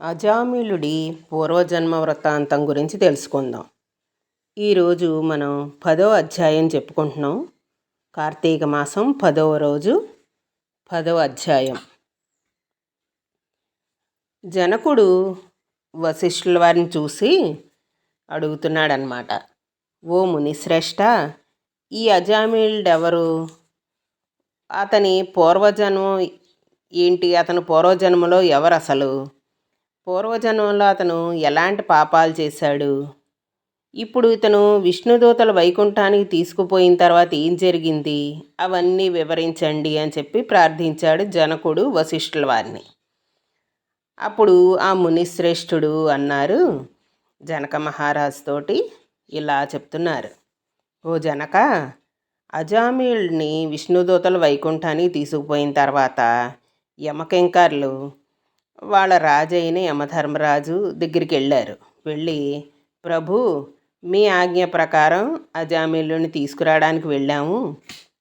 అజామిలుడి పూర్వజన్మ వృత్తాంతం గురించి తెలుసుకుందాం. ఈరోజు మనం పదో అధ్యాయం చెప్పుకుంటున్నాం. కార్తీక మాసం పదవ రోజు పదవ అధ్యాయం. జనకుడు వశిష్ఠుల వారిని చూసి అడుగుతున్నాడనమాట ఓ మునిశ్రేష్ట ఈ అజామిలుడెవరు? అతని పూర్వజన్మం ఏంటి? అతను పూర్వజన్మలో ఎవరు అసలు పూర్వజన్మలో అతను ఎలాంటి పాపాలు చేశాడు? ఇప్పుడు ఇతను విష్ణుదూతల వైకుంఠానికి తీసుకుపోయిన తర్వాత ఏం జరిగింది? అవన్నీ వివరించండి అని చెప్పి ప్రార్థించాడు జనకుడు వశిష్ఠుల వారిని. అప్పుడు ఆ మునిశ్రేష్ఠుడు అన్నారు జనక మహారాజ్ తోటి ఇలా చెప్తున్నారు. ఓ జనక అజామీయుడిని విష్ణుదూతల వైకుంఠానికి తీసుకుపోయిన తర్వాత యమకింకర్లు వాళ్ళ రాజైన యమధర్మరాజు దగ్గరికి వెళ్ళారు వెళ్ళి ప్రభు మీ ఆజ్ఞ ప్రకారం అజామిల్లుని తీసుకురావడానికి వెళ్ళాము.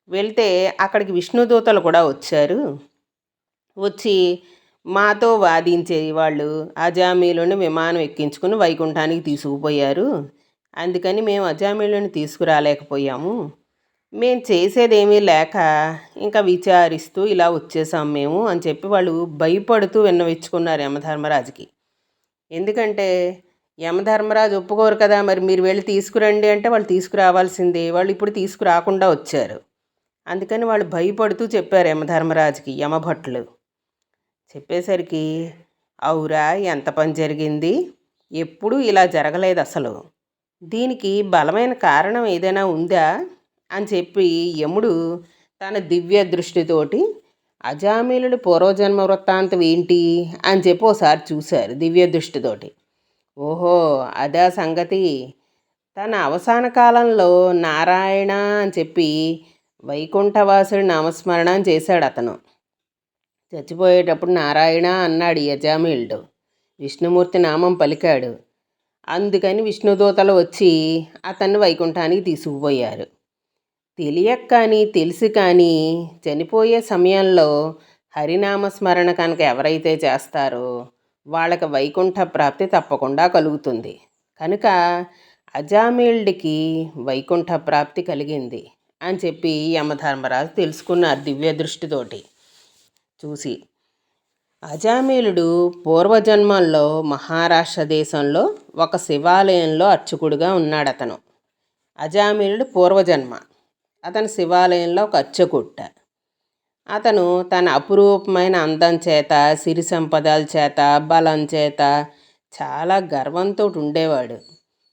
వెళ్తే అక్కడికి విష్ణుదూతలు కూడా వచ్చారు. వచ్చి మాతో వాదించే వాళ్ళు అజామీలుని విమానం ఎక్కించుకుని వైకుంఠానికి తీసుకుపోయారు. అందుకని మేము అజామీలుని తీసుకురాలేకపోయాము. మేము చేసేదేమీ లేక ఇంకా విచారిస్తూ ఇలా వచ్చేసాం మేము అని చెప్పి వాళ్ళు భయపడుతూ విన్నవించుకున్నారు యమధర్మరాజుకి. ఎందుకంటే యమధర్మరాజు ఒప్పుకోరు కదా మరి మీరు వెళ్ళి తీసుకురండి అంటే వాళ్ళు తీసుకురావాల్సిందే వాళ్ళు ఇప్పుడు తీసుకురాకుండా వచ్చారు. అందుకని వాళ్ళు భయపడుతూ చెప్పారు యమధర్మరాజుకి యమభట్లు. చెప్పేసరికి అవురా ఎంత పని జరిగింది? ఎప్పుడూ ఇలా జరగలేదు అసలు. దీనికి బలమైన కారణం ఏదైనా ఉందా? అని చెప్పి యముడు తన దివ్య దృష్టితోటి అజామీలుడు పూర్వజన్మ వృత్తాంతం ఏంటి? అని చెప్పి ఒకసారి చూశారు దివ్య దృష్టితోటి. ఓహో అదా సంగతి. తన అవసాన కాలంలో నారాయణ అని చెప్పి వైకుంఠవాసుడి నామస్మరణ చేశాడు అతను. చచ్చిపోయేటప్పుడు నారాయణ అన్నాడు యజామిలుడు విష్ణుమూర్తి నామం పలికాడు. అందుకని విష్ణుదూతలు వచ్చి అతన్ని వైకుంఠానికి తీసుకుపోయారు. తెలియక కానీ తెలిసి కానీ చనిపోయే సమయంలో హరినామస్మరణ కనుక ఎవరైతే చేస్తారో వాళ్ళకి వైకుంఠ ప్రాప్తి తప్పకుండా కలుగుతుంది. కనుక అజామీల్డ్కి వైకుంఠ ప్రాప్తి కలిగింది అని చెప్పి యమధర్మరాజు తెలుసుకున్నారు దివ్య దృష్టితోటి. చూసి అజామీలుడు పూర్వజన్మల్లో మహారాష్ట్ర దేశంలో ఒక శివాలయంలో అర్చకుడుగా ఉన్నాడు అతను అజామీలుడు పూర్వజన్మ. అతను శివాలయంలో ఒక అచ్చకుట్ట అతను తన అపురూపమైన అందం చేత సిరి సంపదల చేత బలం చేత చాలా గర్వంతో ఉండేవాడు.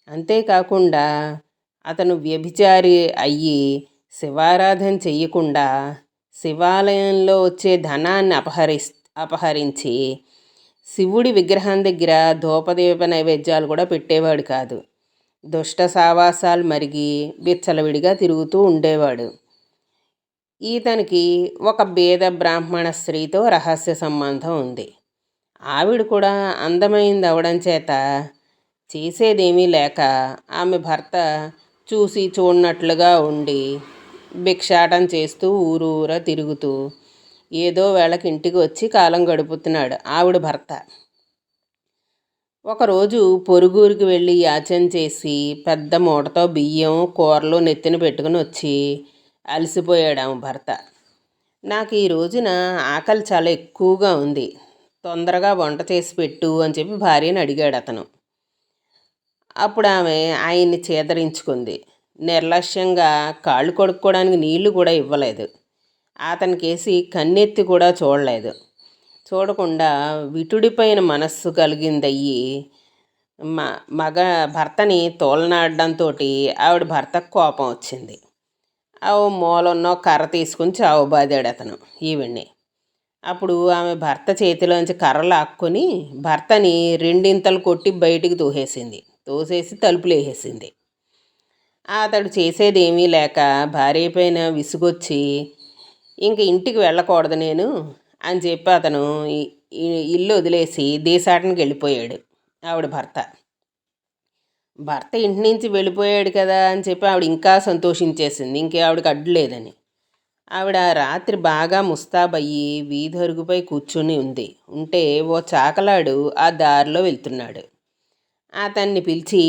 అంతేకాకుండా అతను వ్యభిచారి అయ్యి శివారాధన చెయ్యకుండా శివాలయంలో వచ్చే ధనాన్ని అపహరి అపహరించి శివుడి విగ్రహం దగ్గర ధూపదీప నైవేద్యాలు కూడా పెట్టేవాడు కాదు. దుష్ట సావాసాలు మరిగి విచ్చలవిడిగా తిరుగుతూ ఉండేవాడు. ఈతనికి ఒక బేద బ్రాహ్మణ స్త్రీతో రహస్య సంబంధం ఉంది. ఆవిడ కూడా అందమైంది అవడం చేత చేసేదేమీ లేక ఆమె భర్త చూసి చూడనట్లుగా ఉండి భిక్షాటం చేస్తూ ఊరూరా తిరుగుతూ ఏదో వేళకి ఇంటికి వచ్చి కాలం గడుపుతున్నాడు ఆవిడ భర్త. ఒకరోజు పొరుగురికి వెళ్ళి యాచన చేసి పెద్ద మూటతో బియ్యం కూరలు నెత్తిన పెట్టుకుని వచ్చి అలసిపోయాడు ఆమె భర్త. నాకు ఈ రోజున ఆకలి చాలా ఎక్కువగా ఉంది. తొందరగా వంట చేసి పెట్టు అని చెప్పి భార్యను అడిగాడు అతను. అప్పుడు ఆమె ఆయన్ని చేదరించుకుంది. నిర్లక్ష్యంగా కాళ్ళు కొడుక్కోవడానికి నీళ్ళు కూడా ఇవ్వలేదు. అతనికేసి కన్నెత్తి కూడా చూడలేదు. చూడకుండా విటుడిపైన మనస్సు కలిగిందయ్యి. మ మగ భర్తని తోలనాడడంతో ఆవిడ భర్తకు కోపం వచ్చింది. ఆ మూలన్నో కర్ర తీసుకుని చావుబాదాడు అతను ఈవిడ్ని. అప్పుడు ఆమె భర్త చేతిలోంచి కర్ర లాక్కొని భర్తని రెండింతలు కొట్టి బయటికి తోసేసింది. తోసేసి తలుపులు వేసేసింది అతడు చేసేది ఏమీ లేక భార్య పైన విసుగొచ్చి ఇంక ఇంటికి వెళ్ళకూడదు నేను. అని చెప్పి అతను ఇల్లు వదిలేసి దేశాటనికి వెళ్ళిపోయాడు ఆవిడ భర్త. భర్త ఇంటి నుంచి వెళ్ళిపోయాడు కదా అని చెప్పి ఆవిడ ఇంకా సంతోషించేసింది ఇంకే ఆవిడకి అడ్డు లేదని. ఆవిడ రాత్రి బాగా ముస్తాబయ్యి వీధరుగుపై కూర్చుని ఉంది. ఉంటే ఓ చాకలాడు ఆ దారిలో వెళ్తున్నాడు. అతన్ని పిలిచి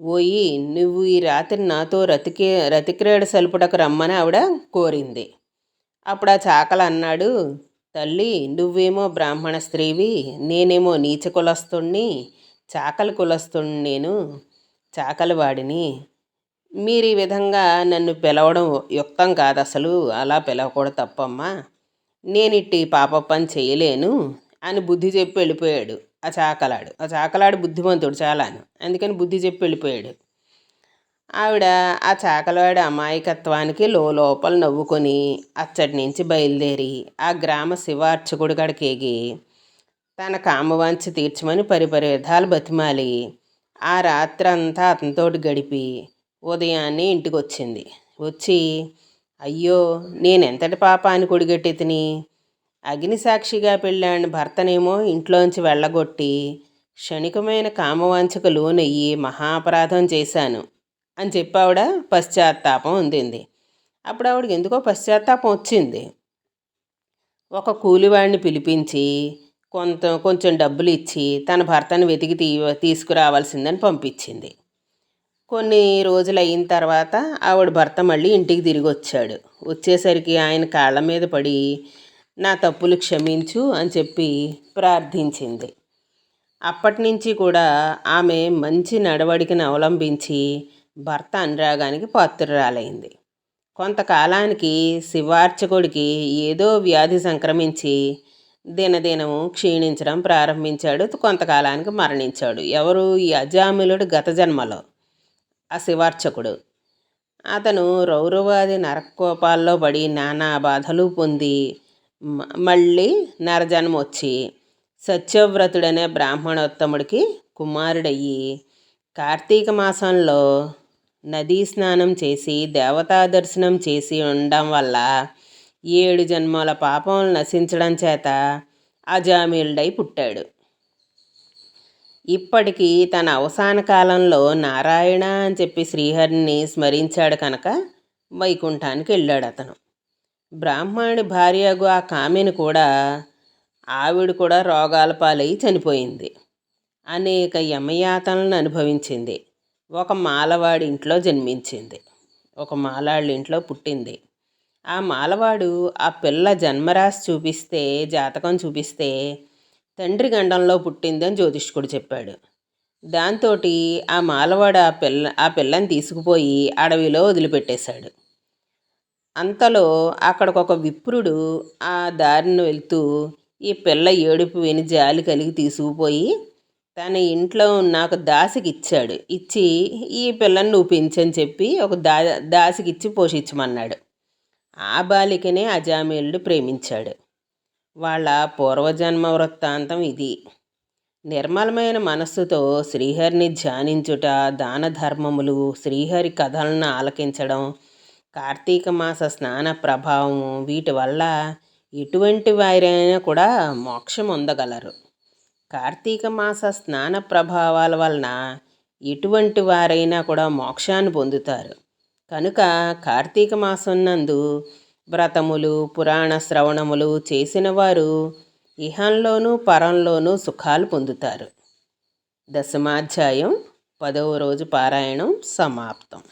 ఓయి నువ్వు ఈ రాత్రి నాతో రతికే రతిక్రేడ సలుపుటకు రమ్మని ఆవిడ కోరింది. అప్పుడు ఆ చాకల అన్నాడు తల్లి నువ్వేమో బ్రాహ్మణ స్త్రీవి నేనేమో నీచ కులస్తుణ్ణి చాకల కులస్తుణ్ణి నేను చాకలివాడిని మీరు ఈ విధంగా నన్ను పిలవడం యుక్తం కాదు అసలు అలా పిలవకూడదు తప్పమ్మా. నేను ఇట్టి పాప పని చేయలేను అని బుద్ధి చెప్పి వెళ్ళిపోయాడు ఆ చాకలాడు. ఆ చాకలాడు బుద్ధిమంతుడు చాలాను. అందుకని బుద్ధి చెప్పి వెళ్ళిపోయాడు. ఆవిడ ఆ చాకలవాడి అమాయకత్వానికి లోపల నవ్వుకొని అచ్చటి నుంచి బయలుదేరి ఆ గ్రామ శివార్చకుడి కడికేగి తన కామవాంఛ తీర్చమని పరిపరి విధాలు బతిమాలి. ఆ రాత్రంతా అతనితోటి గడిపి ఉదయాన్నే ఇంటికి వచ్చింది వచ్చి అయ్యో నేను ఎంతటి పాపాన్ని కొడిగట్టి తిని అగ్ని సాక్షిగా పెళ్ళాడిన భర్తనేమో ఇంట్లోంచి వెళ్ళగొట్టి క్షణికమైన కామవాంఛకు లోనయ్యి మహాపరాధం చేశాను. అని చెప్పి ఆవిడ పశ్చాత్తాపం అందింది. అప్పుడు ఆవిడకి ఎందుకో పశ్చాత్తాపం వచ్చింది. ఒక కూలివాడిని పిలిపించి కొంత కొంచెం డబ్బులు ఇచ్చి తన భర్తను వెతికి తీ తీసుకురావాల్సిందని పంపించింది. కొన్ని రోజులు అయిన తర్వాత ఆవిడ భర్త మళ్ళీ ఇంటికి తిరిగి వచ్చాడు. వచ్చేసరికి ఆయన కాళ్ళ మీద పడి నా తప్పులు క్షమించు అని చెప్పి ప్రార్థించింది. అప్పటి నుంచి కూడా ఆమె మంచి నడవడికను అవలంబించి భర్త అనురాగానికి పాత్రురాలైంది. కొంతకాలానికి శివార్చకుడికి ఏదో వ్యాధి సంక్రమించి దినదినము క్షీణించడం ప్రారంభించాడు. కొంతకాలానికి మరణించాడు. ఎవరు? ఈ అజామిలుడు గత జన్మలో ఆ శివార్చకుడు. అతను రౌరవాది నరకోపాల్లో పడి నానా బాధలు పొంది మళ్ళీ నరజన్మ వచ్చి సత్యవ్రతుడనే బ్రాహ్మణోత్తముడికి కుమారుడయ్యి కార్తీక మాసంలో నదీ స్నానం చేసి దేవతా దర్శనం చేసి ఉండడం వల్ల ఏడు జన్మల పాపం నశించడం చేత అజామీలుడై పుట్టాడు. ఇప్పటికీ తన అవసాన కాలంలో నారాయణ అని చెప్పి శ్రీహరిని స్మరించాడు కనుక వైకుంఠానికి వెళ్ళాడు అతను. బ్రాహ్మణుడి భార్యకు ఆ కామెని కూడా ఆవిడ కూడా రోగాల పాలై చనిపోయింది. అనేక యమయాతనలను అనుభవించింది. ఒక మాలవాడి ఇంట్లో జన్మించింది. ఒక మాలాళ్ళ ఇంట్లో పుట్టింది. ఆ మాలవాడు ఆ పిల్ల జన్మరాశి చూపిస్తే జాతకం చూపిస్తే తండ్రి గండంలో పుట్టింది అని జ్యోతిష్కుడు చెప్పాడు. దాంతో ఆ మాలవాడు ఆ పిల్ల ఆ పిల్లని తీసుకుపోయి అడవిలో వదిలిపెట్టేశాడు. అంతలో అక్కడికి ఒక విప్రుడు ఆ దారిని వెళ్తూ ఈ పిల్ల ఏడుపు విని జాలి కలిగి తీసుకుపోయి తన ఇంట్లో నాకు దాసికి ఇచ్చాడు ఇచ్చి ఈ పిల్లని నువ్వు పెంచని చెప్పి ఒక దా దాసికి ఇచ్చి పోషించమన్నాడు. ఆ బాలికనే అజామీలుడు ప్రేమించాడు. వాళ్ళ పూర్వజన్మ వృత్తాంతం ఇది. నిర్మలమైన మనస్సుతో శ్రీహరిని ధ్యానించుట దాన ధర్మములు శ్రీహరి కథలను ఆలకించడం కార్తీక మాస స్నాన ప్రభావము వీటి వల్ల ఎటువంటి వారైనా కూడా మోక్షం పొందగలరు. కార్తీక మాస స్నాన ప్రభావాల వలన ఎటువంటి వారైనా కూడా మోక్షాన్ని పొందుతారు. కనుక కార్తీక మాసం నందు వ్రతములు పురాణ శ్రవణములు చేసిన వారు ఇహంలోనూ పరంలోనూ సుఖాలు పొందుతారు. దశమాధ్యాయం పదవ రోజు పారాయణం సమాప్తం.